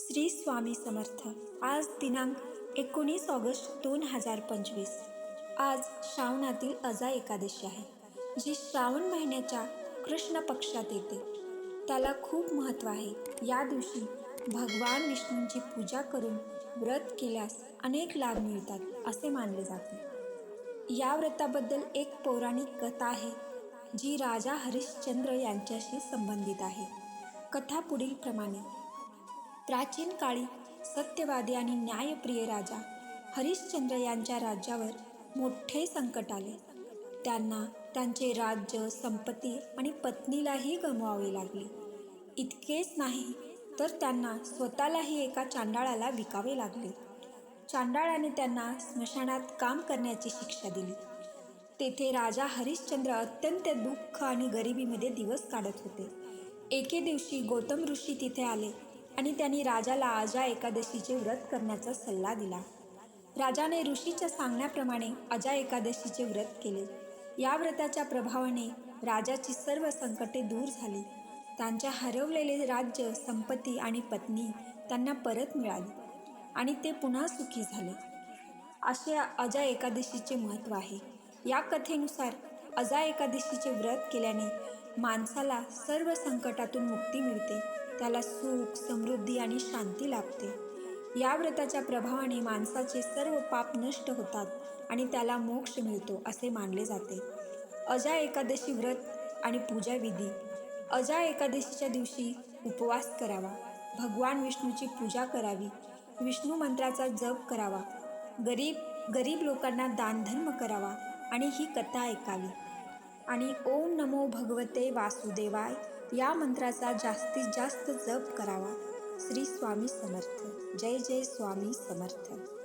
श्री स्वामी समर्थ. आज दिनांक एकोणीस ऑगस्ट दोन हजार पंचवीस. आज श्रावणातील अजा एकादशी आहे जी श्रावण महिन्याच्या कृष्ण पक्षात येते. त्याला खूप महत्त्व आहे. या दिवशी भगवान विष्णूंची पूजा करून व्रत केल्यास अनेक लाभ मिळतात असे मानले जाते. या व्रताबद्दल एक पौराणिक कथा आहे जी राजा हरिश्चंद्र यांच्याशी संबंधित आहे. कथा पुढील प्रमाणे प्राचीन काळी सत्यवादी आणि न्यायप्रिय राजा हरिश्चंद्र यांच्या राज्यावर मोठे संकट आले. त्यांना त्यांचे राज्य संपत्ती आणि पत्नीलाही गमवावे लागले. इतकेच नाही तर त्यांना स्वतःलाही एका चांडाळाला विकावे लागले. चांडाळाने त्यांना स्मशानात काम करण्याची शिक्षा दिली. तेथे राजा हरिश्चंद्र अत्यंत दुःख आणि गरिबीमध्ये दिवस काढत होते. एके दिवशी गौतम ऋषी तिथे आले. आणि त्यांनी राजाला आजा एकादशीचे व्रत करण्याचा सल्ला दिला. राजाने ऋषीच्या सांगण्याप्रमाणे अजा एकादशीचे व्रत केले. या व्रताच्या प्रभावाने राजाची सर्व संकटे दूर झाली. त्यांच्या हरवलेले राज्य संपत्ती आणि पत्नी त्यांना परत मिळाली आणि ते पुन्हा सुखी झाले. असे अजा एकादशीचे महत्त्व आहे. या कथेनुसार अजा एकादशीचे व्रत केल्याने माणसाला सर्व संकटातून मुक्ती मिळते. त्याला सुख समृद्धी आणि शांती लाभते. या व्रताच्या प्रभावाने माणसाचे सर्व पाप नष्ट होतात आणि त्याला मोक्ष मिळतो असे मानले जाते. अजा एकादशी व्रत आणि पूजा विधी. अजा एकादशीच्या दिवशी उपवास करावा. भगवान विष्णूची पूजा करावी. विष्णू मंत्राचा जप करावा. गरीब गरीब लोकांना दानधर्म करावा आणि ही कथा ऐकावी. आणि ओम नमो भगवते वासुदेवाय या मंत्राचा जास्तीत जास्त जप करावा. श्री स्वामी समर्थ. जय जय स्वामी समर्थ.